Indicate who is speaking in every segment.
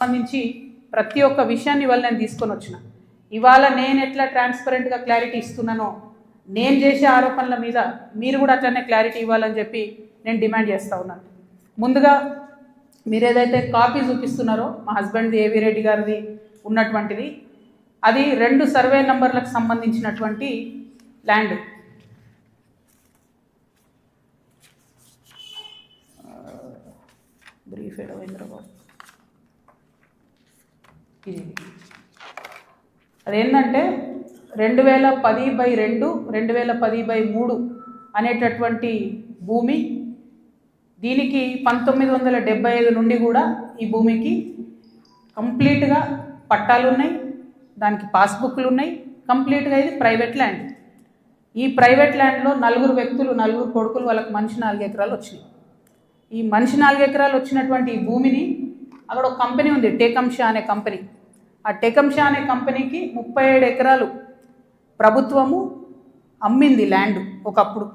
Speaker 1: సంబంధించి ప్రతి ఒక్క విషయాన్ని ఇవాళ నేను తీసుకొని వచ్చిన. ఇవాళ నేను ఎట్లా ట్రాన్స్పరెంట్గా క్లారిటీ ఇస్తున్నానో నేను చేసే ఆరోపణల మీద మీరు కూడా అట్లనే క్లారిటీ ఇవ్వాలని చెప్పి నేను డిమాండ్ చేస్తూ ఉన్నాను ముందుగా మీరు ఏదైతే కాపీ చూపిస్తున్నారో మా హస్బెండ్ది ఏవి రెడ్డి గారిది ఉన్నటువంటిది అది రెండు సర్వే నంబర్లకు సంబంధించినటువంటి ల్యాండ్ బ్రీఫ్ రవీంద్రబాబు ఇది. అదేంటంటే రెండు వేల పది బై రెండు రెండు వేల పది బై మూడు అనేటటువంటి భూమి దీనికి పంతొమ్మిది వందల డెబ్బై ఐదు నుండి కూడా ఈ భూమికి కంప్లీట్గా పట్టాలు ఉన్నాయి దానికి పాస్బుక్లు ఉన్నాయి కంప్లీట్గా ఇది ప్రైవేట్ ల్యాండ్. ఈ ప్రైవేట్ ల్యాండ్లో నలుగురు వ్యక్తులు నలుగురు కొడుకులు వాళ్ళకి మనిషి నాలుగు ఎకరాలు వచ్చినాయి. ఈ మనిషి నాలుగు ఎకరాలు వచ్చినటువంటి ఈ భూమిని అక్కడ ఒక కంపెనీ ఉంది టేకంషా అనే కంపెనీ. ఆ టేకంషా అనే కంపెనీకి ముప్పై ఏడు ఎకరాలు ప్రభుత్వము అమ్మింది ల్యాండ్ ఒకప్పుడు.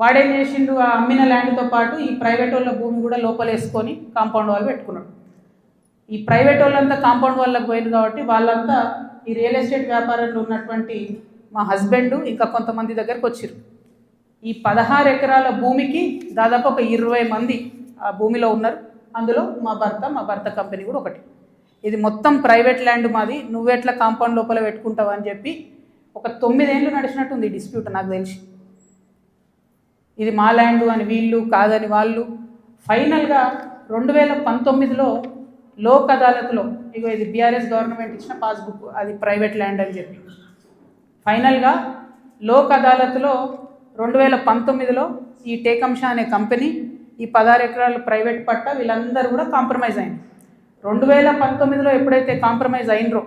Speaker 1: వాడేం చేసిండు ఆ అమ్మిన ల్యాండ్తో పాటు ఈ ప్రైవేట్ వాళ్ళ భూమి కూడా లోపలేసుకొని కాంపౌండ్ వాళ్ళు పెట్టుకున్నాడు. ఈ ప్రైవేట్ వాళ్ళంతా కాంపౌండ్ వాళ్ళకి పోయింది కాబట్టి వాళ్ళంతా ఈ రియల్ ఎస్టేట్ వ్యాపారంలో ఉన్నటువంటి మా హస్బెండ్ ఇంకా కొంతమంది దగ్గరకు వచ్చారు ఈ పదహారు ఎకరాల భూమికి దాదాపు ఒక ఇరవై మంది ఆ భూమిలో ఉన్నారు. అందులో మా భర్త మా భర్త కంపెనీ కూడా ఒకటి. ఇది మొత్తం ప్రైవేట్ ల్యాండ్ మాది. నువ్వెట్లా కాంపౌండ్ లోపల పెట్టుకుంటావు అని చెప్పి ఒక తొమ్మిదేళ్ళు నడిచినట్టుంది ఈ డిస్ప్యూట్ నాకు తెలిసి. ఇది మా ల్యాండ్ అని వీళ్ళు కాదని వాళ్ళు ఫైనల్గా రెండు వేల పంతొమ్మిదిలో లోక్ అదాలత్లో ఇగో ఇది బీఆర్ఎస్ గవర్నమెంట్ ఇచ్చిన పాస్బుక్ అది ప్రైవేట్ ల్యాండ్ అని చెప్పి. ఫైనల్గా లోక్ అదాలత్లో రెండు వేల పంతొమ్మిదిలో ఈ టేకంషా అనే కంపెనీ ఈ పదహారు ఎకరాలు ప్రైవేట్ పట్ట వీళ్ళందరూ కూడా కాంప్రమైజ్ అయింది. రెండు వేల పంతొమ్మిదిలో ఎప్పుడైతే కాంప్రమైజ్ అయినరో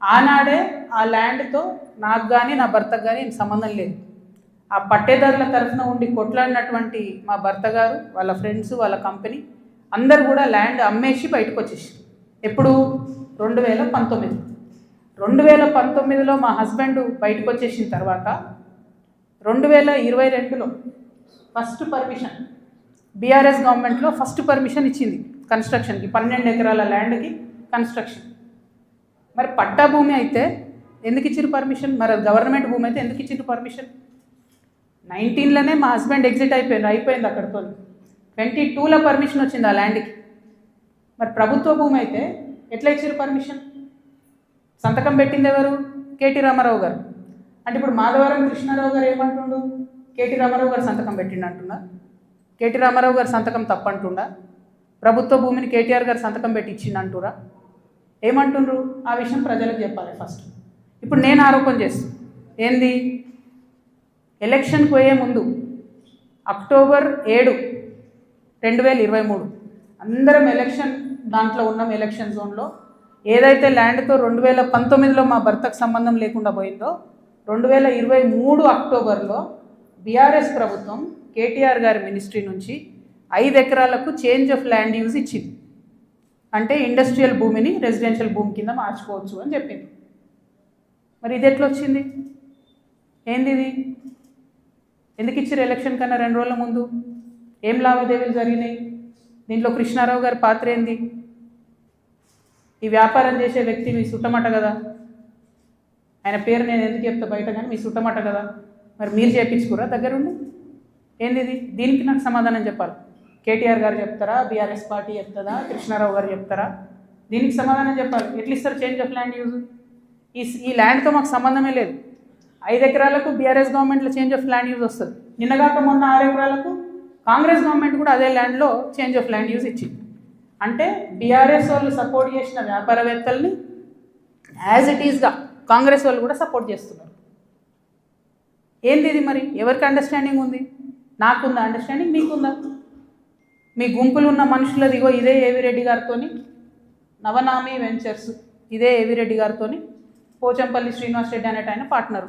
Speaker 1: ఆనాడే ఆ ల్యాండ్తో నాకు కానీ నా భర్తకు కానీ సంబంధం లేదు. ఆ పట్టేదారుల తరఫున ఉండి కొట్లాడినటువంటి మా భర్త గారు వాళ్ళ ఫ్రెండ్స్ వాళ్ళ కంపెనీ అందరు కూడా ల్యాండ్ అమ్మేసి బయటకు వచ్చేసి ఎప్పుడు? రెండు వేల పంతొమ్మిది. రెండు వేల పంతొమ్మిదిలో మా హస్బెండ్ బయటకు వచ్చేసిన తర్వాత రెండు వేల ఇరవై రెండులో ఫస్ట్ పర్మిషన్ బీఆర్ఎస్ గవర్నమెంట్లో ఫస్ట్ పర్మిషన్ ఇచ్చింది కన్స్ట్రక్షన్కి పన్నెండు ఎకరాల ల్యాండ్కి కన్స్ట్రక్షన్ మరి పట్టా భూమి అయితే ఎందుకు ఇచ్చారు పర్మిషన్ మరి గవర్నమెంట్ భూమి అయితే ఎందుకు ఇచ్చారు పర్మిషన్ నైన్టీన్లోనే మా హస్బెండ్ ఎగ్జిట్ అయిపోయింది అయిపోయింది అక్కడితో. ట్వంటీ టూలో పర్మిషన్ వచ్చింది ఆ ల్యాండ్కి మరి ప్రభుత్వ భూమి అయితే ఎట్లా ఇచ్చారు పర్మిషన్ సంతకం పెట్టింది ఎవరు? కేటీ రామారావు గారు. అంటే ఇప్పుడు మాధవరం కృష్ణారావు గారు ఏమంటుండు? కేటీ రామారావు గారు సంతకం పెట్టిండు అంటున్నారు. కేటీ రామారావు గారి సంతకం తప్పంటుండా? ప్రభుత్వ భూమిని కేటీఆర్ గారు సంతకం పెట్టి ఇచ్చిందంటురా అంటురా ఏమంటుండ్రు? ఆ విషయం ప్రజలకు చెప్పాలి ఫస్ట్. ఇప్పుడు నేను ఆరోపణ చేస్తాను ఏంది? ఎలక్షన్కి పోయే ముందు అక్టోబర్ ఏడు రెండు వేల ఇరవై మూడు అందరం ఎలక్షన్ దాంట్లో ఉన్నాం ఎలక్షన్ జోన్లో. ఏదైతే ల్యాండ్తో రెండు వేల పంతొమ్మిదిలో మా భర్తకు సంబంధం లేకుండా పోయిందో రెండు వేల ఇరవై మూడు అక్టోబర్లో బీఆర్ఎస్ ప్రభుత్వం కేటీఆర్ గారి మినిస్ట్రీ నుంచి ఐదు ఎకరాలకు చేంజ్ ఆఫ్ ల్యాండ్ యూజ్ ఇచ్చింది. అంటే ఇండస్ట్రియల్ భూమిని రెసిడెన్షియల్ భూమి కింద మార్చుకోవచ్చు అని చెప్పింది. మరి ఇది ఎట్లా వచ్చింది? ఏంది ఇది? ఎందుకు ఇచ్చారు ఎలక్షన్ కన్నా రెండు రోజుల ముందు? ఏం లావాదేవీలు జరిగినాయి? దీంట్లో కృష్ణారావు గారి పాత్ర ఏంది? ఈ వ్యాపారం చేసే వ్యక్తి మీ సుట్టమట కదా? ఆయన పేరు నేను ఎందుకు చెప్తా బయట కానీ మీ సుట్టమట కదా? మరి మీరు చేయించుకురా దగ్గరుండి? ఏంది దీనికి నాకు సమాధానం చెప్పాలి. కేటీఆర్ గారు చెప్తారా? బీఆర్ఎస్ పార్టీ చెప్తుందా? కృష్ణారావు గారు చెప్తారా? దీనికి సమాధానం చెప్పాలి. ఎట్లా ఇస్తారు చేంజ్ ఆఫ్ ల్యాండ్ యూజ్? ఈ ఈ ల్యాండ్తో మాకు సంబంధమే లేదు. ఐదు ఎకరాలకు బీఆర్ఎస్ గవర్నమెంట్లో చేంజ్ ఆఫ్ ల్యాండ్ యూజ్ వస్తుంది. నిన్నగాక మొన్న ఆరు ఎకరాలకు కాంగ్రెస్ గవర్నమెంట్ కూడా అదే ల్యాండ్లో చేంజ్ ఆఫ్ ల్యాండ్ యూజ్ ఇచ్చింది. అంటే బీఆర్ఎస్ వాళ్ళు సపోర్ట్ చేసిన వ్యాపారవేత్తల్ని యాజ్ ఇట్ ఈస్గా కాంగ్రెస్ వాళ్ళు కూడా సపోర్ట్ చేస్తున్నారు. ఏంది ఇది మరి? ఎవరికి అండర్స్టాండింగ్ ఉంది? నాకుందా? అండర్స్టాండింగ్ మీకుందా? మీ గుంపులు ఉన్న మనుషులది ఇగో ఇదే ఏవిరెడ్డి గారితోని నవనామి వెంచర్స్ ఇదే ఏవిరెడ్డి గారితోని పోచంపల్లి శ్రీనివాస్ రెడ్డి అనేట ఆయన పార్ట్నరు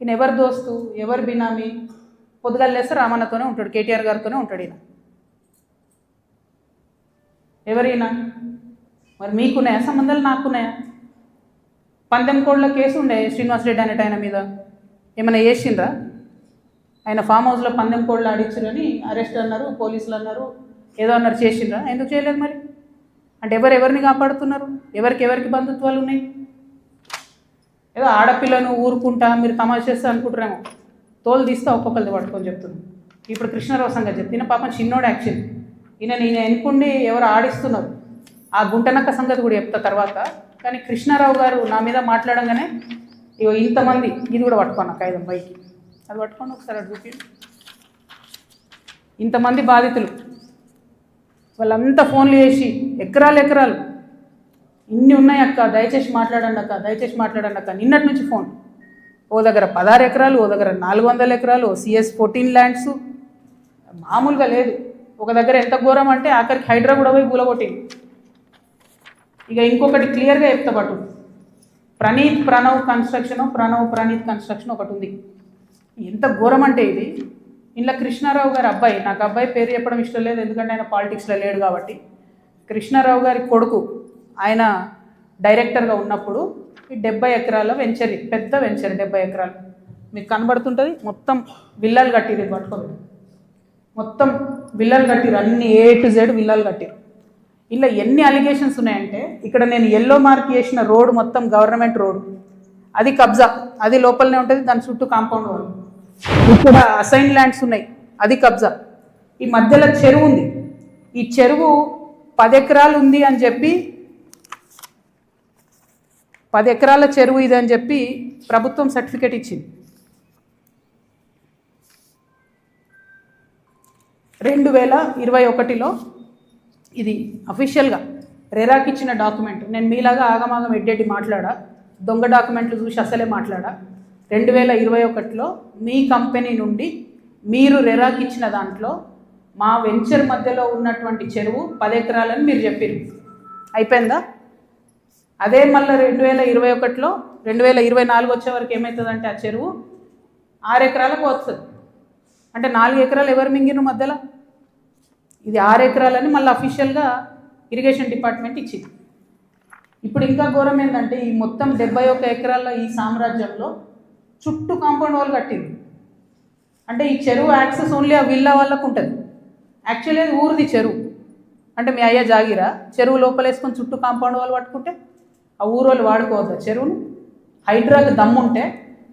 Speaker 1: ఈయన ఎవరు దోస్తు ఎవరు బినామీ? పొద్దుగల్లేస్తే రామన్నతోనే ఉంటాడు కేటీఆర్ గారితోనే ఉంటాడు ఈయన. ఎవరైనా మరి మీకున్నాయా? సంబంధాలు నాకున్నాయా? పందెం కోడ్ల కేసు ఉండే శ్రీనివాస్ రెడ్డి అనేట ఆయన మీద? ఏమైనా చేసిండ్రా? ఆయన ఫామ్ హౌస్లో పందెం కోడ్లు ఆడించారని అరెస్ట్ అన్నారు పోలీసులు అన్నారు ఏదో అన్నారు చేసిండ్రా? ఎందుకు చేయలేదు మరి? అంటే ఎవరు ఎవరిని కాపాడుతున్నారు? ఎవరికి ఎవరికి బంధుత్వాలు ఉన్నాయి? ఏదో ఆడపిల్లను ఊరుకుంటా మీరు తమాషా చేస్తా అనుకుంటారేమో తోలు తీస్తా ఒక్కొక్కరిది పట్టుకొని చెప్తున్నాను ఇప్పుడు కృష్ణారావు సంగతి చెప్తున్నా పాపం చిన్నోడు యాక్చువల్లీ ఈయన నేను ఎన్నుకుండి ఎవరు ఆడిస్తున్నారు? ఆ గుంటనక్క సంగతి కూడా చెప్తా తర్వాత. కానీ కృష్ణారావు గారు నా మీద మాట్లాడంగానే ఇగో ఇంతమంది ఇది కూడా పట్టుకోను కాగితం పైకి. అది పట్టుకోండి ఒకసారి అటు చూపి ఇంతమంది బాధితులు వాళ్ళంతా ఫోన్లు చేసి ఎకరాలు ఎకరాలు ఇన్ని ఉన్నాయి అక్క దయచేసి మాట్లాడండి అక్క దయచేసి మాట్లాడండి అక్క. నిన్నటి నుంచి ఫోన్. ఓ దగ్గర పదహారు ఎకరాలు ఓ దగ్గర నాలుగు వందల ఎకరాలు ఓ సిఎస్ ఫోర్టీన్ ల్యాండ్స్ మామూలుగా లేదు. ఒక దగ్గర ఎంత ఘోరం అంటే ఆఖరికి హైడ్రా కూడా పోయి కూలగొట్టింది ఇక ఇంకొకటి క్లియర్గా చెప్తా పట్టు ప్రణీత్ ప్రణవ్ కన్స్ట్రక్షన్ ప్రణవ్ ప్రణీత్ కన్స్ట్రక్షన్ ఒకటి ఉంది. ఎంత ఘోరం అంటే ఇది? ఇంట్లో కృష్ణారావు గారి అబ్బాయి నాకు అబ్బాయి పేరు చెప్పడం ఇష్టం లేదు ఎందుకంటే ఆయన పాలిటిక్స్లో లేడు కాబట్టి. కృష్ణారావు గారి కొడుకు ఆయన డైరెక్టర్గా ఉన్నప్పుడు ఈ డెబ్బై ఎకరాల వెంచర్ పెద్ద వెంచర్ డెబ్బై ఎకరాలు. మీకు కనబడుతుంటుంది మొత్తం విల్లలు కట్టిరు ఇది మొత్తం విల్లలు కట్టిరు అన్ని ఏ టు జెడ్ విల్లలు కట్టిరు ఇలా ఎన్ని అలిగేషన్స్ ఉన్నాయంటే ఇక్కడ నేను ఎల్లో మార్క్ చేసిన రోడ్ మొత్తం గవర్నమెంట్ రోడ్. అది కబ్జా అది లోపలనే ఉంటుంది దాని చుట్టూ కాంపౌండ్ వాళ్ళు. ఇక్కడ అసైన్ ల్యాండ్స్ ఉన్నాయి. అది కబ్జా. ఈ మధ్యలో చెరువు ఉంది. ఈ చెరువు పది ఎకరాలు ఉంది అని చెప్పి పది ఎకరాల చెరువు ఇది అని చెప్పి ప్రభుత్వం సర్టిఫికేట్ ఇచ్చింది. రెండు వేల ఇరవై ఒకటిలో ఇది అఫీషియల్గా రెరాకి ఇచ్చిన డాక్యుమెంట్. నేను మీలాగా ఆగమాగం ఎడ్డెడ్డి మాట్లాడా దొంగ డాక్యుమెంట్లు చూసి అసలే మాట్లాడా రెండు వేల ఇరవై ఒకటిలో మీ కంపెనీ నుండి మీరు రెరాకి ఇచ్చిన దాంట్లో మా వెంచర్ మధ్యలో ఉన్నటువంటి చెరువు పది ఎకరాలని మీరు చెప్పారు. అయిపోయిందా? అదే మళ్ళీ రెండు వేల ఇరవై ఒకటిలో రెండు వేల ఇరవై నాలుగు వచ్చే వరకు ఏమవుతుందంటే ఆ చెరువు ఆరు ఎకరాలకు వస్తుంది అంటే నాలుగు ఎకరాలు ఎవరు మింగిన మధ్యలో? ఇది ఆరు ఎకరాలని మళ్ళీ అఫీషియల్గా ఇరిగేషన్ డిపార్ట్మెంట్ ఇచ్చింది. ఇప్పుడు ఇంకా ఘోరం ఏంటంటే ఈ మొత్తం డెబ్బై ఒక్క ఎకరాల ఈ సామ్రాజ్యంలో చుట్టూ కాంపౌండ్ వాల్ కట్టింది. అంటే ఈ చెరువు యాక్సెస్ ఓన్లీ ఆ విల్లా వాళ్ళకు ఉంటుంది. యాక్చువల్లీ అది ఊరిది చెరువు. అంటే మీ అయ్య జాగిరా చెరువు లోపలేసుకొని చుట్టూ కాంపౌండ్ వాళ్ళు పట్టుకుంటే ఆ ఊరు వాళ్ళు వాడుకోవద్దు చెరువును. హైడ్రాకి దమ్ముంటే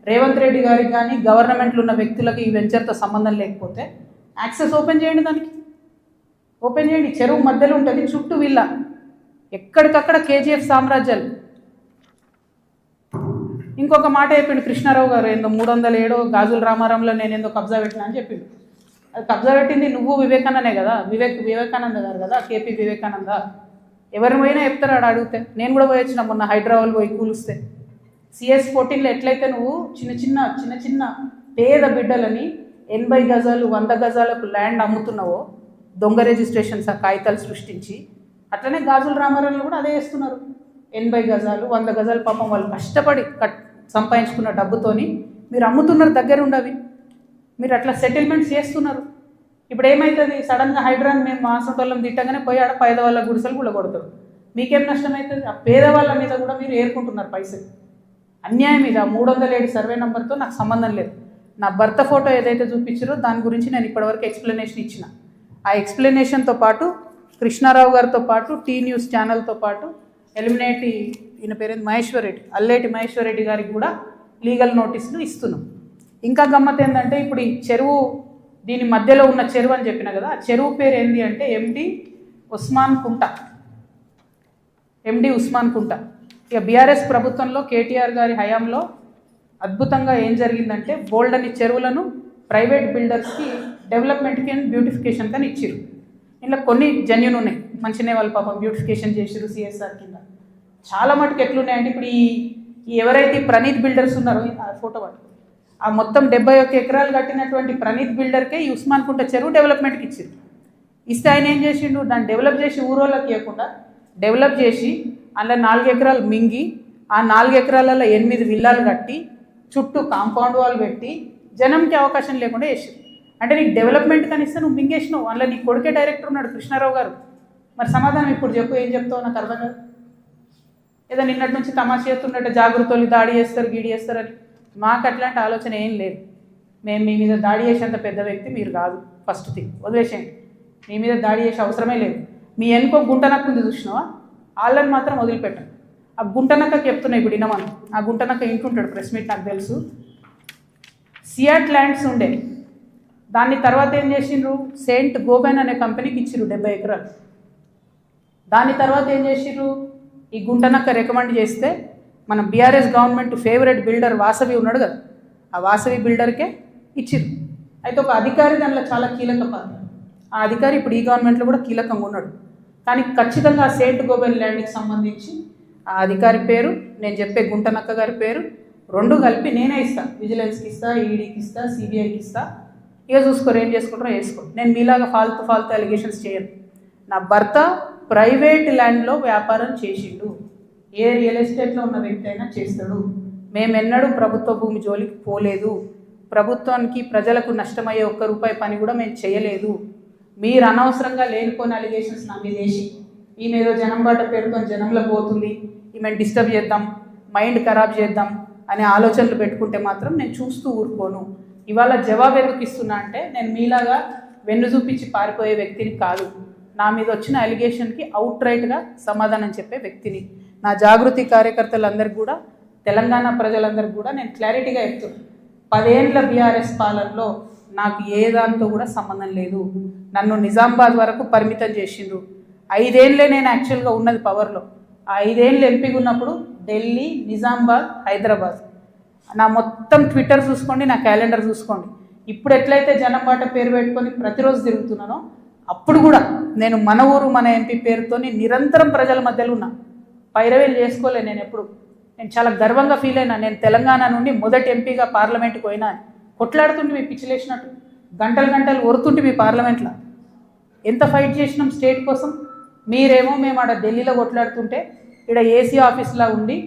Speaker 1: రేవంత్ రెడ్డి గారికి కానీ గవర్నమెంట్లో ఉన్న వ్యక్తులకి ఈ వెంచర్తో సంబంధం లేకపోతే యాక్సెస్ ఓపెన్ చేయండి దానికి. ఓపెన్ చేయండి. చెరువు మధ్యలో ఉంటుంది చుట్టూ విల్లా. ఎక్కడికక్కడ కేజీఎఫ్ సామ్రాజ్యాలు. ఇంకొక మాట చెప్పిండు కృష్ణారావు గారు ఏందో మూడు వందల ఏడో గాజుల రామారంలో నేను ఏందో కబ్జా పెట్టినా అని చెప్పిండు. అది కబ్జా పెట్టింది నువ్వు వివేకానందనే కదా? వివేక్ వివేకానంద గారు కదా? కేపీ వివేకానంద? ఎవరి పోయినా చెప్తారు ఆడ అడిగితే. నేను కూడా పోయి వచ్చిన మొన్న హైదరాబాద్ పోయి కూలిస్తే. సిఎస్ ఫోర్టీన్లో ఎట్లయితే నువ్వు చిన్న చిన్న చిన్న చిన్న పేద బిడ్డలని ఎనభై గజాలు వంద గజాలకు ల్యాండ్ అమ్ముతున్నావో దొంగ రిజిస్ట్రేషన్స్ ఆ కాగితాలు సృష్టించి అట్లనే గాజుల రామారంలో కూడా అదే వేస్తున్నారు ఎనభై గజాలు వంద గజాలు పాపం వాళ్ళు కష్టపడి కట్ సంపాదించుకున్న డబ్బుతోని మీరు అమ్ముతున్నారు దగ్గర ఉండవి. మీరు అట్లా సెటిల్మెంట్స్ చేస్తున్నారు. ఇప్పుడు ఏమవుతుంది సడన్గా హైడ్రాన్ మేము మాసంటోళ్ళం తిట్టగానే పోయి ఆడ పేదవాళ్ళ గుడిసెలు కూడా కొడతారు మీకేం నష్టం అవుతుంది ఆ పేదవాళ్ళ మీద కూడా మీరు ఏరుకుంటున్నారు పైసలు. అన్యాయం మీద ఆ మూడు వందల ఏడు సర్వే నెంబర్తో నాకు సంబంధం లేదు. నా భర్త ఫోటో ఏదైతే చూపించారో దాని గురించి నేను ఇప్పటివరకు ఎక్స్ప్లెనేషన్ ఇచ్చిన. ఆ ఎక్స్ప్లెనేషన్తో పాటు కృష్ణారావు గారితో పాటు టీ న్యూస్ ఛానల్తో పాటు ఎలిమినేటి ఈయన పేరేంది మహేశ్వర్ రెడ్డి అల్లేటి మహేశ్వర్ రెడ్డి గారికి కూడా లీగల్ నోటీసులు ఇస్తున్నాం. ఇంకా గమ్మత్ ఏంటంటే ఇప్పుడు ఈ చెరువు దీని మధ్యలో ఉన్న చెరువు అని చెప్పిన కదా ఆ చెరువు పేరు ఏంటి అంటే ఎండి ఉస్మాన్ కుంట. ఎండి ఉస్మాన్ కుంట. ఇక బీఆర్ఎస్ ప్రభుత్వంలో కేటీఆర్ గారి హయాంలో అద్భుతంగా ఏం జరిగిందంటే బోల్డ్ అని చెరువులను ప్రైవేట్ బిల్డర్స్కి డెవలప్మెంట్కి అండ్ బ్యూటిఫికేషన్ కానీ ఇచ్చారు ఇంట్లో కొన్ని జన్యున్ ఉన్నాయి. మంచినే వాళ్ళు పాపం బ్యూటిఫికేషన్ చేసిర్రు సిఎస్ఆర్ కింద. చాలా మటుకు ఎట్లున్నాయండి ఇప్పుడు ఈ ఎవరైతే ప్రణీత్ బిల్డర్స్ ఉన్నారో ఆ ఫోటో పట్టు ఆ మొత్తం డెబ్బై ఒక్క ఎకరాలు కట్టినటువంటి ప్రణీత్ బిల్డర్కే ఈ ఉస్మాన్ కుంట చెరువు డెవలప్మెంట్కి ఇచ్చింది ఇస్తే ఆయన ఏం చేసిండు? దాన్ని డెవలప్ చేసి ఊరోళ్ళకి ఇవ్వకుండా డెవలప్ చేసి అందులో నాలుగు ఎకరాలు మింగి ఆ నాలుగు ఎకరాలలో ఎనిమిది విల్లాలు కట్టి చుట్టూ కాంపౌండ్ వాల్ పెట్టి జనంకి అవకాశం లేకుండా చేసారు అంటే నీకు డెవలప్మెంట్ కనిస్తే నువ్వు మింగేసినావు. అందులో నీ కొడుకే డైరెక్టర్ ఉన్నాడు కృష్ణారావు గారు. మరి సమాధానం ఇప్పుడు చెప్పు ఏం చెప్తావు? నాకు అర్థం కాదు. ఏదో నిన్నటి నుంచి తమాషా చేస్తున్నట్టు జాగ్రత్తలు దాడి చేస్తారు గీడి చేస్తారని మాకు అట్లాంటి ఆలోచన ఏం లేదు. మేము మీ మీద దాడి చేసేంత పెద్ద వ్యక్తి మీరు కాదు ఫస్ట్ థింగ్ వదిలేసేయండి. మీ మీద దాడి చేసే అవసరమే లేదు. మీ వెనుక గుంటనక్క చూసినావా? వాళ్ళని మాత్రం వదిలిపెట్టండి. ఆ గుంటనక్కకి చెప్తున్నా ఇప్పుడు ఇనమని ఆ గుంటనక్క ఇంటుంటాడు ప్రెస్ మీట్ నాకు తెలుసు. సియాట్ ల్యాండ్స్ ఉండే. దాన్ని తర్వాత ఏం చేసిండ్రు? సెయింట్ గోబెన్ అనే కంపెనీకి ఇచ్చిర్రు డెబ్బై ఎకరాలు. దాని తర్వాత ఏం చేసిర్రు ఈ గుంటనక్క రికమెండ్ చేస్తే మన BRS government favourite builder Vasavi ఉన్నాడు కదా ఆ వాసవి బిల్డర్కే ఇచ్చిరు అయితే ఒక అధికారి దానిలో చాలా కీలక పాత్ర ఆ అధికారి ఇప్పుడు ఈ గవర్నమెంట్లో కూడా కీలకంగా ఉన్నాడు. కానీ ఖచ్చితంగా ఆ సెయింట్ గోబెన్ ల్యాండ్కి సంబంధించి ఆ అధికారి పేరు నేను చెప్పే గుంటనక్క గారి పేరు రెండు కలిపి నేనే ఇస్తా. విజిలెన్స్కి ఇస్తా ఈడీకి ఇస్తా సిబిఐకి ఇస్తా. ఇక చూసుకోరు ఏం చేసుకుంటారో వేసుకో నేను మీలాగా ఫాల్తు ఫాల్తు అలిగేషన్స్ చేయను. నా భర్త ప్రైవేట్ ల్యాండ్లో వ్యాపారం చేసిండు. ఏ రియల్ ఎస్టేట్లో ఉన్న వ్యక్తి అయినా చేస్తాడు. మేమెన్నడూ ప్రభుత్వ భూమి జోలికి పోలేదు. ప్రభుత్వానికి ప్రజలకు నష్టమయ్యే ఒక్క రూపాయి పని కూడా మేము చేయలేదు. మీరు అనవసరంగా లేనిపోని అలిగేషన్స్ నా మీద వేసి ఈమె ఏదో జనం బాట పేరుతో జనంలో పోతుంది. ఈమె డిస్టర్బ్ చేద్దాం మైండ్ ఖరాబ్ చేద్దాం అనే ఆలోచనలు పెట్టుకుంటే మాత్రం నేను చూస్తూ ఊరుకోను. ఇవాళ జవాబు ఎందుకు ఇస్తున్నా అంటే నేను మీలాగా వెన్ను చూపించి పారిపోయే వ్యక్తిని కాదు. నా మీద వచ్చిన అలిగేషన్కి అవుట్ రైట్గా సమాధానం చెప్పే వ్యక్తిని. నా జాగృతి కార్యకర్తలందరికీ కూడా తెలంగాణ ప్రజలందరికీ కూడా నేను క్లారిటీగా చెప్తున్నాను పదేండ్ల బీఆర్ఎస్ పాలనలో నాకు ఏ దాంతో కూడా సంబంధం లేదు. నన్ను నిజామాబాద్ వరకు పరిమితం చేసిండ్రు. ఐదేళ్ళే నేను యాక్చువల్గా ఉన్నది పవర్లో ఆ ఐదేళ్ళు ఎంపీగా ఉన్నప్పుడు ఢిల్లీ నిజామాబాద్ హైదరాబాద్. నా మొత్తం ట్విట్టర్ చూసుకోండి నా క్యాలెండర్ చూసుకోండి. ఇప్పుడు ఎట్లయితే జనం బాట పేరు పెట్టుకొని ప్రతిరోజు తిరుగుతున్నానో అప్పుడు కూడా నేను మన ఊరు మన ఎంపీ పేరుతోని నిరంతరం ప్రజల మధ్యలో ఉన్నా. పైరవేలు చేసుకోలే నేను ఎప్పుడు. నేను చాలా గర్వంగా ఫీల్ అయినా. నేను తెలంగాణ నుండి మొదటి ఎంపీగా పార్లమెంట్కి పోయినా. అని. కొట్లాడుతుంటే మీ పిచ్చిలేసినట్టు గంటలు గంటలు ఒరుతుంటే మీ పార్లమెంట్లో. ఎంత ఫైట్ చేసినాం స్టేట్ కోసం? మీరేమో మేము ఆడ ఢిల్లీలో కొట్లాడుతుంటే ఇక్కడ ఏసీ ఆఫీస్లా ఉండి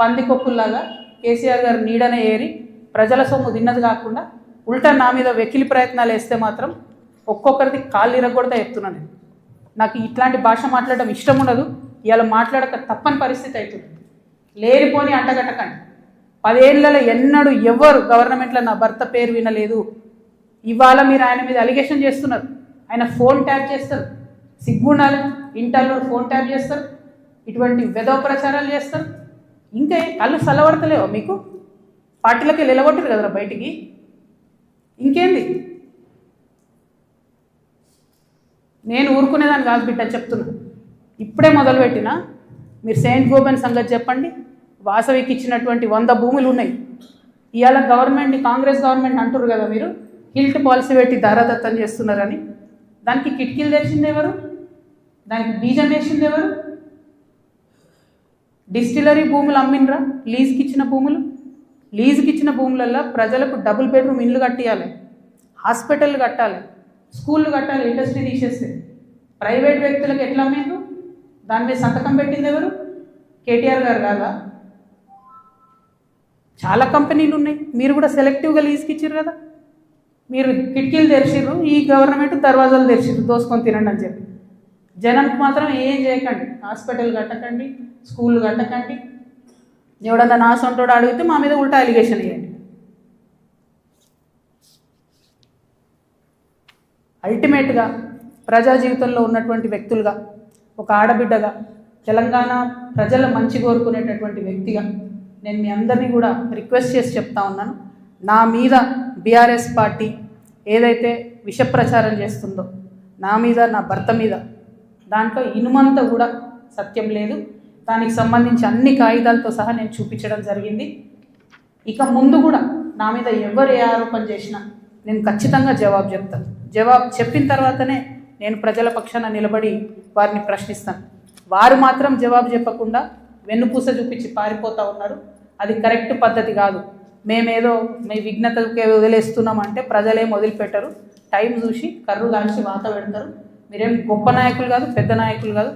Speaker 1: పందికొక్కుల్లాగా కేసీఆర్ గారు నీడనే ఏరి ప్రజల సొమ్ము తిన్నది కాకుండా ఉల్టా నా మీద వెకిలి ప్రయత్నాలు వేస్తే మాత్రం ఒక్కొక్కరిది కాళ్ళు ఇరగొడతా చెప్తున్నాను నేను. నాకు ఇట్లాంటి భాష మాట్లాడడం ఇష్టం ఉండదు. ఇవాళ మాట్లాడక తప్పని పరిస్థితి అవుతుంది లేనిపోని అంటగట్టకండి. పదేళ్ళలో ఎన్నడూ ఎవరు గవర్నమెంట్లో నా భర్త పేరు వినలేదు. ఇవాళ మీరు ఆయన మీద అలిగేషన్ చేస్తున్నారు. ఆయన ఫోన్ ట్యాప్ చేస్తారు. సిగ్గుండాలి ఇంటర్లో ఫోన్ ట్యాప్ చేస్తారు. ఇటువంటి వెధవ ప్రచారాలు చేస్తారు. ఇంకా కళ్ళు చల్లబడతలేవా మీకు? పార్టీలకి వెళ్ళగొట్టారు కదరా బయటికి. ఇంకేంది? నేను ఊరుకునేదాన్ని కాదు బిడ్డ చెప్తున్నా. ఇప్పుడే మొదలుపెట్టిన. మీరు సెయింట్ గోబెన్ సంగతి చెప్పండి. వాసవికి ఇచ్చినటువంటి వంద భూములు ఉన్నాయి. ఇవాళ గవర్నమెంట్ కాంగ్రెస్ గవర్నమెంట్ అంటారు కదా మీరు హిల్ట్ పాలసీ పెట్టి దారాదత్తం చేస్తున్నారని. దానికి కిటికీలు తెచ్చింది ఎవరు? దానికి బీజం వేసింది ఎవరు? డిస్టిలరీ భూములు అమ్మినరా లీజ్కి ఇచ్చిన భూములు? లీజుకి ఇచ్చిన భూములల్లో ప్రజలకు డబుల్ బెడ్రూమ్ ఇల్లు కట్టియాలి. హాస్పిటల్ కట్టాలి. స్కూళ్ళు కట్టాలి ఇండస్ట్రీ తీసేస్తే. ప్రైవేట్ వ్యక్తులకు ఎట్లా అమ్మిండ్రు దాని మీద సంతకం పెట్టింది ఎవరు? కేటీఆర్ గారు కాదా? చాలా కంపెనీలు ఉన్నాయి. మీరు కూడా సెలెక్టివ్గా లీజ్కి కదా? మీరు కిటికీలు తెరిచిర్రు ఈ గవర్నమెంట్ దర్వాజాలు తెరిచిర్రు దోసుకొని తినండి అని చెప్పి. జనానికి మాత్రం ఏం చేయకండి. హాస్పిటల్ కట్టకండి స్కూల్ కట్టకండి. ఎవడన్నా నా సొంటోడు అడిగితే మా మీద ఉల్టా అలిగేషన్ ఇవ్వండి అల్టిమేట్గా ప్రజా జీవితంలో ఉన్నటువంటి వ్యక్తులుగా ఒక ఆడబిడ్డగా తెలంగాణ ప్రజల మంచి కోరుకునేటటువంటి వ్యక్తిగా నేను మీ అందరినీ కూడా రిక్వెస్ట్ చేసి చెప్తా ఉన్నాను. నా మీద బీఆర్ఎస్ పార్టీ ఏదైతే విష ప్రచారం చేస్తుందో నా మీద నా భర్త మీద దాంట్లో ఇనుమంత కూడా సత్యం లేదు. దానికి సంబంధించి అన్ని కాగితాలతో సహా నేను చూపించడం జరిగింది. ఇక ముందు కూడా నా మీద ఎవరు ఏ ఆరోపణ చేసినా నేను ఖచ్చితంగా జవాబు చెప్తాను. జవాబు చెప్పిన తర్వాతనే నేను ప్రజల పక్షాన నిలబడి వారిని ప్రశ్నిస్తాను. వారు మాత్రం జవాబు చెప్పకుండా వెన్నుపూస చూపించి పారిపోతూ ఉన్నారు. అది కరెక్ట్ పద్ధతి కాదు. మేమేదో మీ విఘ్నతకే వదిలేస్తున్నామంటే ప్రజలేం వదిలిపెట్టరు. టైం చూసి కర్రు కాల్చి వాత పెడతారు. మీరేం గొప్ప నాయకులు కాదు పెద్ద నాయకులు కాదు.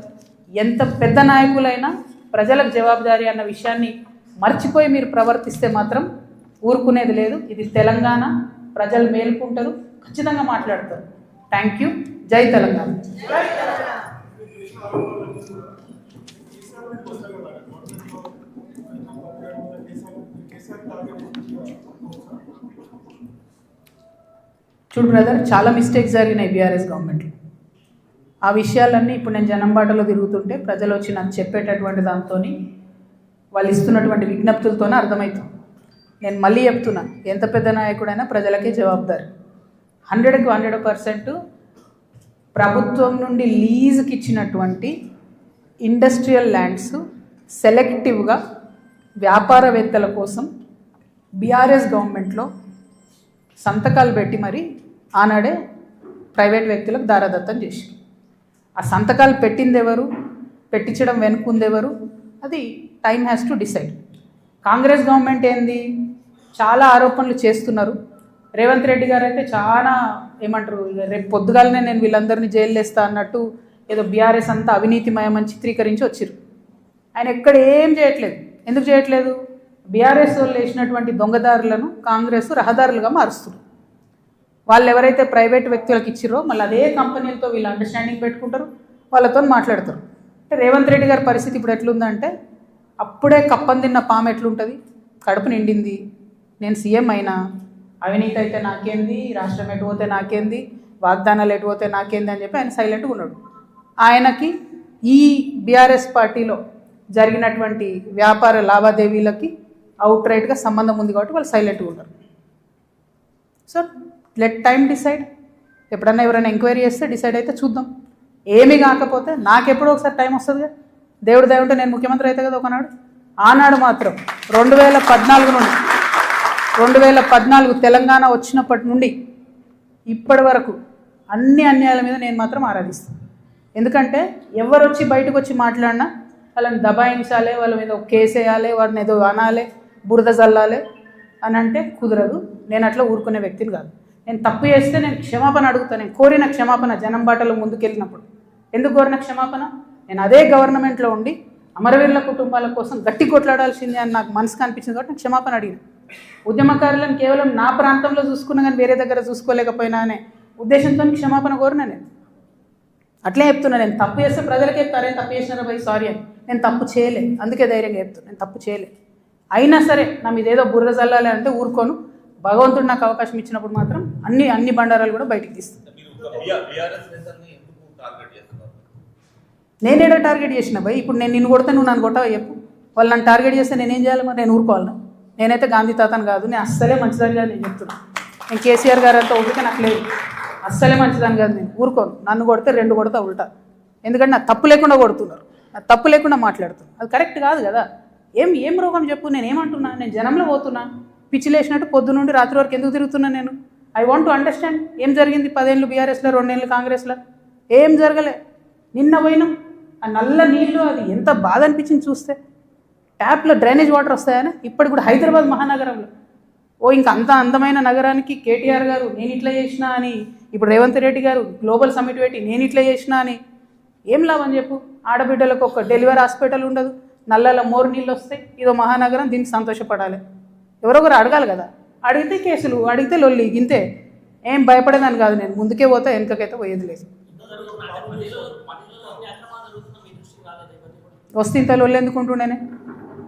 Speaker 1: ఎంత పెద్ద నాయకులైనా ప్రజలకు జవాబుదారీ అన్న విషయాన్ని మర్చిపోయి మీరు ప్రవర్తిస్తే మాత్రం ఊరుకునేది లేదు. ఇది తెలంగాణ. ప్రజలు మేల్కుంటారు. ఖచ్చితంగా మాట్లాడతారు. థ్యాంక్ యూ జై తెలంగాణ. చూడు బ్రదర్ చాలా మిస్టేక్స్ జరిగినాయి బీఆర్ఎస్ గవర్నమెంట్లో ఆ విషయాలన్నీ ఇప్పుడు నేను జనం బాటలో తిరుగుతుంటే ప్రజలు వచ్చి నాకు చెప్పేటటువంటి దాంతో వాళ్ళు ఇస్తున్నటువంటి విజ్ఞప్తులతోనే అర్థమవుతుంది నేను మళ్ళీ చెప్తున్నా ఎంత పెద్ద నాయకుడైనా ప్రజలకే జవాబుదారు. హండ్రెడ్కి హండ్రెడ్ పర్సెంట్ ప్రభుత్వం నుండి లీజుకి ఇచ్చినటువంటి ఇండస్ట్రియల్ ల్యాండ్స్ సెలెక్టివ్గా వ్యాపారవేత్తల కోసం బీఆర్ఎస్ గవర్నమెంట్లో సంతకాలు పెట్టి మరి ఆనాడే ప్రైవేట్ వ్యక్తులకు దారాదత్తం చేసి ఆ సంతకాలు పెట్టింది ఎవరు పెట్టించడం వెనుకుందెవరు? అది time has to decide. Congress government ఏంది? చాలా ఆరోపణలు చేస్తున్నారు. రేవంత్ రెడ్డి గారు అయితే చాలా ఏమంటారు రేపు పొద్దుగాలనే నేను వీళ్ళందరినీ జైలు వేస్తా అన్నట్టు ఏదో బీఆర్ఎస్ అంతా అవినీతిమయమని చిత్రీకరించి వచ్చారు ఆయన ఎక్కడ ఏం చేయట్లేదు. ఎందుకు చేయట్లేదు? బీఆర్ఎస్ వాళ్ళు వేసినటువంటి దొంగదారులను కాంగ్రెస్ రహదారులుగా మారుస్తున్నారు వాళ్ళు ఎవరైతే ప్రైవేట్ వ్యక్తులకు ఇచ్చిరో మళ్ళీ అదే కంపెనీలతో వీళ్ళు అండర్స్టాండింగ్ పెట్టుకుంటారు వాళ్ళతో మాట్లాడతారు. అంటే రేవంత్ రెడ్డి గారి పరిస్థితి ఇప్పుడు ఎట్లుందంటే అప్పుడే కప్పం తిన్న పాము ఎట్లుంటుంది? కడుపు నిండింది. నేను సీఎం అయినా అవినీతి అయితే నాకేంది? రాష్ట్రం ఎటు పోతే నాకేంది? వాగ్దానాలు ఎటు పోతే నాకేంది అని చెప్పి ఆయన సైలెంట్గా ఉన్నాడు. ఆయనకి ఈ బీఆర్ఎస్ పార్టీలో జరిగినటువంటి వ్యాపార లావాదేవీలకి అవుట్ రైట్గా సంబంధం ఉంది కాబట్టి వాళ్ళు సైలెంట్గా ఉన్నారు. సో లెట్ టైం డిసైడ్ ఎప్పుడన్నా ఎవరైనా ఎంక్వైరీ చేస్తే డిసైడ్ అయితే చూద్దాం. ఏమీ కాకపోతే నాకెప్పుడో ఒకసారి టైం వస్తుందిగా దేవుడు దేవుంటే నేను ముఖ్యమంత్రి అయితే కదా ఒకనాడు. ఆనాడు మాత్రం రెండు వేల పద్నాలుగు నుండి రెండు వేల పద్నాలుగు తెలంగాణ వచ్చినప్పటి నుండి ఇప్పటి వరకు అన్ని అన్యాయాల మీద నేను మాత్రం ఆరాధిస్తాను. ఎందుకంటే ఎవరు వచ్చి బయటకు వచ్చి మాట్లాడినా వాళ్ళని దబాయించాలి వాళ్ళ మీద ఒక కేసు వేయాలి వారిని ఏదో అనాలి బురద చల్లాలి అని అంటే కుదరదు. నేను అట్లా ఊరుకునే వ్యక్తిని కాదు. నేను తప్పు చేస్తే నేను క్షమాపణ అడుగుతాను. నేను కోరిన క్షమాపణ జనం బాటలో ముందుకెళ్ళినప్పుడు. ఎందుకు కోరిన క్షమాపణ? నేను అదే గవర్నమెంట్లో ఉండి అమరవీరుల కుటుంబాల కోసం గట్టి కొట్లాడాల్సిందే అని నాకు మనసుకు అనిపించింది కాబట్టి నేను క్షమాపణ అడిగిన. ఉద్యమకారులను కేవలం నా ప్రాంతంలో చూసుకున్నా కానీ వేరే దగ్గర చూసుకోలేకపోయినా అనే ఉద్దేశంతో క్షమాపణ కోరిన నేను. అట్లే చెప్తున్నా నేను. తప్పు చేస్తే ప్రజలకే చెప్తారే తప్పు చేసినారా భయ్ సారీ అని. నేను తప్పు చేయలే అందుకే ధైర్యంగా చెప్తాను నేను తప్పు చేయలే అయినా సరే నా మీద ఏదో బుర్ర చల్లాలి అంటే ఊరుకోను. భగవంతుడు నాకు అవకాశం ఇచ్చినప్పుడు మాత్రం అన్ని అన్ని బండారాలు కూడా బయటికి తీస్తాను. నేనేడో టార్గెట్ చేసిన భయ్ ఇప్పుడు నేను నిన్ను కొడితే నువ్వు నన్ను కొట్టవా చెప్పు. వాళ్ళు నన్ను టార్గెట్ చేస్తే నేనేం చేయాలి మరి? నేను ఊరుకోవాలా? నేనైతే గాంధీ తాతను కాదు నేను అస్సలే మంచిదని కాదు నేను చెప్తున్నా. నేను కేసీఆర్ గారు అంతా ఓపిక నాకు లేదు. అస్సలే మంచిదని కాదు నేను ఊరుకోను. నన్ను కొడితే రెండు కొడతా ఉల్టా. ఎందుకంటే నాకు తప్పు లేకుండా కొడుతున్నారు. నాకు తప్పు లేకుండా మాట్లాడుతున్నారు. అది కరెక్ట్ కాదు కదా. ఏం ఏం రోగం చెప్పు నేను ఏమంటున్నా? నేను జనంలో పోతున్నా. పిచ్చి లేచినట్టు పొద్దు నుండి రాత్రి వరకు ఎందుకు తిరుగుతున్నా నేను? ఐ వాంట్ టు అండర్స్టాండ్ ఏం జరిగింది పదేళ్ళు బీఆర్ఎస్లో రెండేళ్ళు కాంగ్రెస్లో? ఏం జరగలే? నిన్న పోయినాం. ఆ నల్ల నీళ్ళు అది ఎంత బాధ అనిపించింది చూస్తే. ట్యాప్లో డ్రైనేజ్ వాటర్ వస్తాయని ఇప్పటి కూడా హైదరాబాద్ మహానగరంలో. ఓ ఇంక అంత అందమైన నగరానికి కేటీఆర్ గారు నేను ఇట్లా చేసినా అని ఇప్పుడు రేవంత్ రెడ్డి గారు గ్లోబల్ సమిట్ పెట్టి నేను ఇట్లా చేసినా అని ఏం లాభం చెప్పు? ఆడబిడ్డలకు ఒక డెలివరీ హాస్పిటల్ ఉండదు. నల్లల మోరు నీళ్ళు వస్తాయి. ఇదో మహానగరం దీనికి సంతోషపడాలి. ఎవరొకరు అడగాలి కదా. అడిగితే కేసులు అడిగితే లొల్లి గింతే ఏం భయపడేదాన్ని కాదు నేను. ముందుకే పోతా వెనుకకైతే పోయేది లేదు. వస్తే ఇంత లొల్లు ఎందుకుంటుండేనే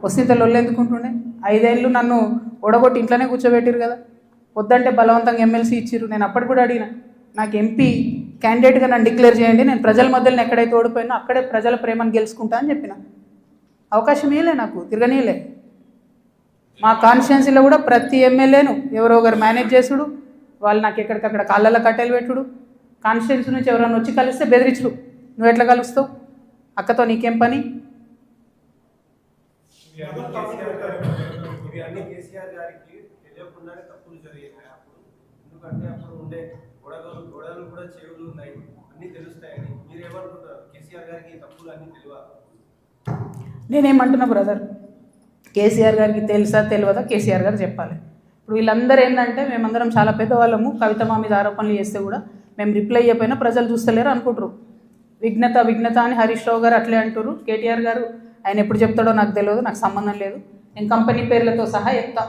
Speaker 1: వస్తే ఇంత లొల్లు ఎందుకుంటుండే ఐదేళ్ళు నన్ను ఓడగొట్టి ఇంట్లోనే కూర్చోబెట్టారు కదా. వద్దంటే బలవంతంగా ఎమ్మెల్సీ ఇచ్చిర్రు. నేను అప్పటికి కూడా అడిగిన నాకు ఎంపీ క్యాండిడేట్గా నన్ను డిక్లేర్ చేయండి. నేను ప్రజల మధ్యలో ఎక్కడైతే ఓడిపోయినా అక్కడే ప్రజల ప్రేమను గెలుచుకుంటా అని చెప్పిన. అవకాశం ఏలే నాకు తిరగనీయలే. మా కాన్స్టిట్యున్సీలో కూడా ప్రతి ఎమ్మెల్యేను ఎవరో ఒకరు మేనేజ్ చేసుడు. వాళ్ళు నాకు ఎక్కడికక్కడ కాళ్ళలో కట్టెలు పెట్టుడు. కాన్స్టిట్యున్సీ నుంచి ఎవరైనా వచ్చి కలిస్తే బెదిరించుడు. నువ్వు ఎట్లా కలుస్తావు? అక్కతో నీకేం పని?
Speaker 2: ఇవి అన్ని కేసీఆర్ గారికి తెలియకుండానే తప్పులు జరిగాయి అప్పుడు ఎందుకంటే అప్పుడు ఉండే గొడవలు గొడవలు కూడా చెవులు ఉన్నాయి. అన్ని తెలుస్తాయని. మీరు ఏమనుకుంటారు కేసీఆర్ గారికి తప్పులు అన్ని
Speaker 1: నేనేమంటున్నా బ్రదర్? కేసీఆర్ గారికి తెలుసా తెలియదా? కేసీఆర్ గారు చెప్పాలి. ఇప్పుడు వీళ్ళందరూ ఏంటంటే మేమందరం చాలా పెద్దవాళ్ళము. కవిత మా మీద ఆరోపణలు చేస్తే కూడా మేము రిప్లై అయిపోయినా ప్రజలు చూస్తలేరు అనుకుంటారు. విఘ్నత విఘ్నత అని హరీష్ రావు గారు అట్లే అంటారు కేటీఆర్ గారు ఆయన ఎప్పుడు చెప్తాడో నాకు తెలియదు నాకు సంబంధం లేదు. నేను కంపెనీ పేర్లతో సహా చెప్తా.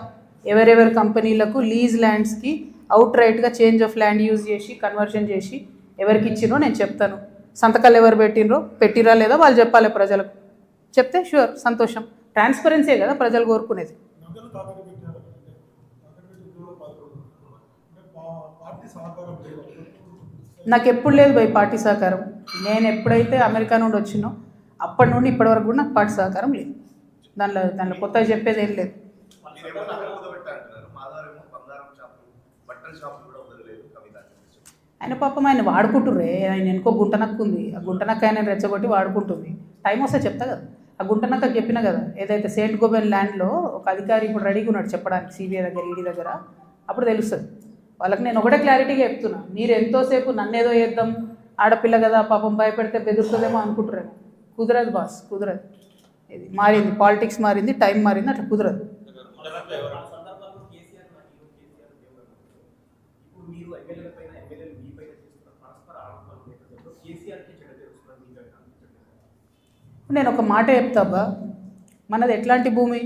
Speaker 1: ఎవరెవరి కంపెనీలకు లీజ్ ల్యాండ్స్కి అవుట్ రైట్గా చేంజ్ ఆఫ్ ల్యాండ్ యూజ్ చేసి కన్వర్షన్ చేసి ఎవరికి ఇచ్చినో నేను చెప్తాను. సంతకాలు ఎవరు పెట్టినరో పెట్టిరా లేదా వాళ్ళు చెప్పాలి ప్రజలకు. చెప్తే షూర్ సంతోషం. ట్రాన్స్పరెన్సీ కదా ప్రజలు కోరుకునేది. నాకు ఎప్పుడు లేదు భయ్ పార్టీ సహకారం. నేను ఎప్పుడైతే అమెరికా నుండి వచ్చినో అప్పటి నుండి ఇప్పటి వరకు కూడా నాకు పార్టీ సహకారం లేదు. దానిలో దానిలో కొత్తగా చెప్పేది ఏం లేదు. ఆయన పాపం ఆయన వాడుకుంటుర్రే. ఆయన ఎనుకో గుంటనక్కు ఉంది ఆ గుంటనక్క ఆయన రెచ్చగొట్టి వాడుకుంటుంది. టైం వస్తే చెప్తా కదా. ఆ గుంటనక్క చెప్పిన కదా ఏదైతే సేంట్ గోబెన్ ల్యాండ్లో ఒక అధికారి ఇప్పుడు రెడీగా ఉన్నాడు చెప్పడానికి సిబిఐ దగ్గర ఈడీ దగ్గర అప్పుడు తెలుస్తుంది. వాళ్ళకి నేను ఒకటే క్లారిటీగా చెప్తున్నా. మీరు ఎంతోసేపు నన్నేదో చేద్దాం ఆడపిల్ల కదా పాపం భయపెడితే బెదురుతుందేమో అనుకుంటారేమో కుదరదు బాస్ కుదరదు. ఇది మారింది పాలిటిక్స్ మారింది టైం మారింది అట్లా కుదరదు. నేను ఒక మాట చెప్తాబ్బా మనది ఎట్లాంటి భూమి?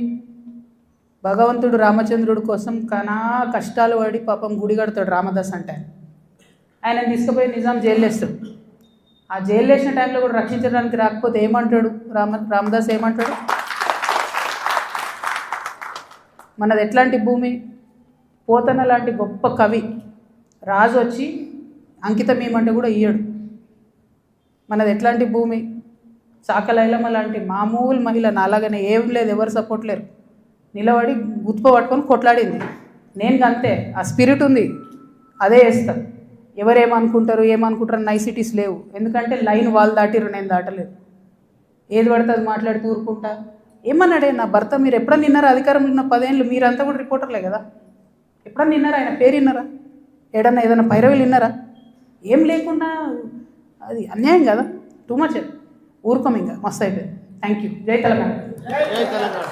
Speaker 1: భగవంతుడు రామచంద్రుడి కోసం కనా కష్టాలు పడి పాపం గుడి కడతాడు రామదాస్ అంటే ఆయన. తీసుకుపోయి నిజాం జైలు వేస్తాడు. ఆ జైలు వేసిన టైంలో కూడా రక్షించడానికి రాకపోతే ఏమంటాడు? రామ రామదాస్ ఏమంటాడు? మనది ఎట్లాంటి భూమి? పోతన లాంటి గొప్ప కవి రాజు వచ్చి అంకితం ఏమంటే కూడా ఇయ్యడు. మనది ఎట్లాంటి భూమి? చాకలైలమ్మ లాంటి మామూలు మహిళ నాలాగనే ఏం లేదు ఎవరు సపోర్ట్ లేరు. నిలబడి గుత్ప పట్టుకొని కొట్లాడింది. నేను అంతే ఆ స్పిరిట్ ఉంది. అదే వేస్తాను ఎవరేమనుకుంటారు ఏమనుకుంటారు నైసిటీస్ లేవు. ఎందుకంటే లైన్ వాళ్ళు దాటిరు నేను దాటలేదు. ఏది పడితే అది మాట్లాడి తూరుకుంటా. ఏమన్నాడే నా భర్త మీరు ఎప్పుడన్నా నిన్నారా అధికారంలో ఉన్న పదేళ్ళు మీరంతా కూడా రిపోర్టర్లే కదా? ఎప్పుడన్నా నిన్నారా ఆయన పేరు విన్నారా? ఏడన్నా ఏదైనా పైరవీలు విన్నారా? ఏం లేకుండా అది అన్యాయం కదా? టూ మచ్ ఊరుకోం ఇంకా. మస్తు అయిపోయింది. థ్యాంక్ యూ జై తెలంగాణ.
Speaker 3: జై తెలంగాణ.